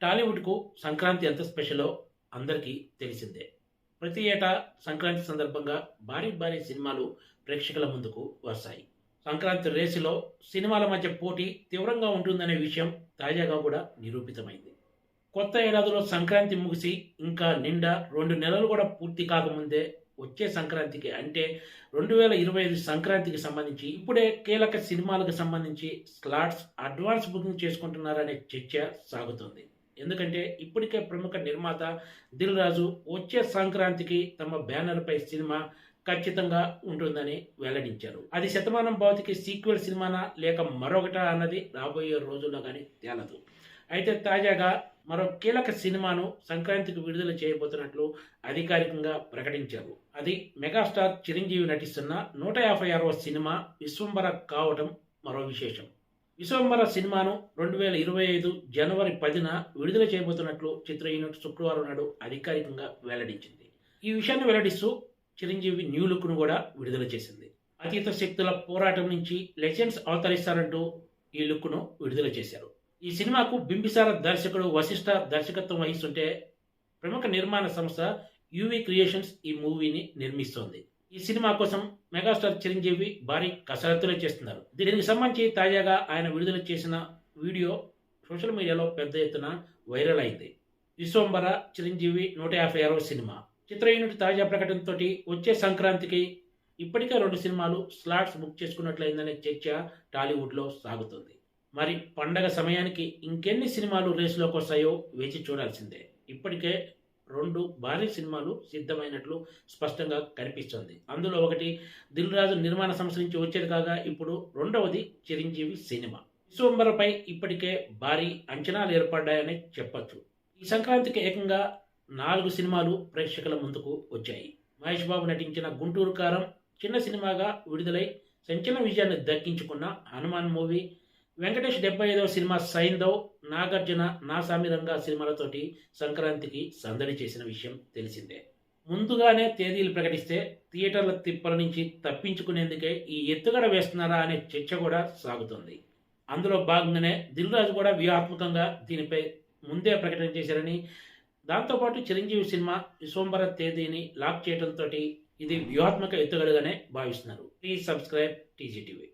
టాలీవుడ్కు సంక్రాంతి ఎంత స్పెషలో అందరికీ తెలిసిందే. ప్రతి ఏటా సంక్రాంతి సందర్భంగా భారీ భారీ సినిమాలు ప్రేక్షకుల ముందుకు వస్తాయి. సంక్రాంతి రేసులో సినిమాల మధ్య పోటీ తీవ్రంగా ఉంటుందనే విషయం తాజాగా కూడా నిరూపితమైంది. కొత్త ఏడాదిలో సంక్రాంతి ముగిసి ఇంకా నిండా రెండు నెలలు కూడా పూర్తి కాకముందే వచ్చే సంక్రాంతికి అంటే రెండు వేల ఇరవై ఐదు సంక్రాంతికి సంబంధించి ఇప్పుడే కీలక సినిమాలకు సంబంధించి స్లాట్స్ అడ్వాన్స్ బుకింగ్ చేసుకుంటున్నారనే చర్చ సాగుతుంది. ఎందుకంటే ఇప్పటికే ప్రముఖ నిర్మాత దిల్ రాజు వచ్చే సంక్రాంతికి తమ బ్యానర్పై సినిమా ఖచ్చితంగా ఉంటుందని వెల్లడించారు. అది శతమానం భౌతికి సీక్వెల్ సినిమానా లేక మరొకట అన్నది రాబోయే రోజుల్లో కానీ తేలదు. అయితే తాజాగా మరో కీలక సినిమాను సంక్రాంతికి విడుదల చేయబోతున్నట్లు అధికారికంగా ప్రకటించారు. అది మెగాస్టార్ చిరంజీవి నటిస్తున్న నూట యాభై ఆరవ సినిమా విశ్వంబర కావటం మరో విశేషం. విశ్వంబర సినిమాను రెండు వేల ఇరవై ఐదు జనవరి పదిన విడుదల చేయబోతున్నట్లు చిత్ర యూనిట్ శుక్రవారం నాడు అధికారికంగా వెల్లడించింది. ఈ విషయాన్ని వెల్లడిస్తూ చిరంజీవి న్యూ లుక్ను కూడా విడుదల చేసింది. అతీత శక్తుల పోరాటం నుంచి లెజెండ్స్ అవతరిస్తారంటూ ఈ లుక్ను విడుదల చేశారు. ఈ సినిమాకు బింబిసార దర్శకుడు వశిష్ఠ దర్శకత్వం వహిస్తుంటే ప్రముఖ నిర్మాణ సంస్థ యూవీ క్రియేషన్స్ ఈ మూవీని నిర్మిస్తోంది. ఈ సినిమా కోసం మెగాస్టార్ చిరంజీవి భారీ కసరత్తులు చేస్తున్నారు. దీనికి సంబంధించి తాజాగా ఆయన విడుదల చేసిన వీడియో సోషల్ మీడియాలో పెద్ద ఎత్తున వైరల్ అయింది. విశ్వంబర చిరంజీవి నూట యాభై ఆరవ సినిమా. చిత్ర యూనిట్ తాజా ప్రకటనతో వచ్చే సంక్రాంతికి ఇప్పటికే రెండు సినిమాలు స్లాట్స్ బుక్ చేసుకున్నట్లయిందనే చర్చ టాలీవుడ్లో సాగుతుంది. మరి పండగ సమయానికి ఇంకెన్ని సినిమాలు రేసులోకి వస్తాయో వేచి చూడాల్సిందే. ఇప్పటికే రెండు భారీ సినిమాలు సిద్ధమైనట్లు స్పష్టంగా కనిపిస్తుంది. అందులో ఒకటి దిల్ రాజు నిర్మాణ సంస్థ నుంచి వచ్చేది కాగా ఇప్పుడు రెండవది చిరంజీవి సినిమా. విశ్వంబరపై ఇప్పటికే భారీ అంచనాలు ఏర్పడ్డాయని చెప్పచ్చు. ఈ సంక్రాంతికి ఏకంగా నాలుగు సినిమాలు ప్రేక్షకుల ముందుకు వచ్చాయి. మహేష్ బాబు నటించిన గుంటూరు కారం చిన్న సినిమాగా విడుదలై సంచలన విజయాన్ని దక్కించుకున్న హనుమాన్ మూవీ వెంకటేష్ డెబ్బై ఐదవ సినిమా సైందవ్ నాగార్జున నా సామిరంగా సినిమాలతోటి సంక్రాంతికి సందడి చేసిన విషయం తెలిసిందే. ముందుగానే తేదీలు ప్రకటిస్తే థియేటర్ల తిప్పల నుంచి తప్పించుకునేందుకే ఈ ఎత్తుగడ వేస్తున్నారా అనే చర్చ కూడా సాగుతుంది. అందులో భాగంగానే దిల్ రాజు కూడా వ్యూహాత్మకంగా దీనిపై ముందే ప్రకటన చేశారని దాంతోపాటు చిరంజీవి సినిమా విశ్వంబర తేదీని లాక్ చేయడంతో ఇది వ్యూహాత్మక ఎత్తుగడగానే భావిస్తున్నారు. Please subscribe TGTV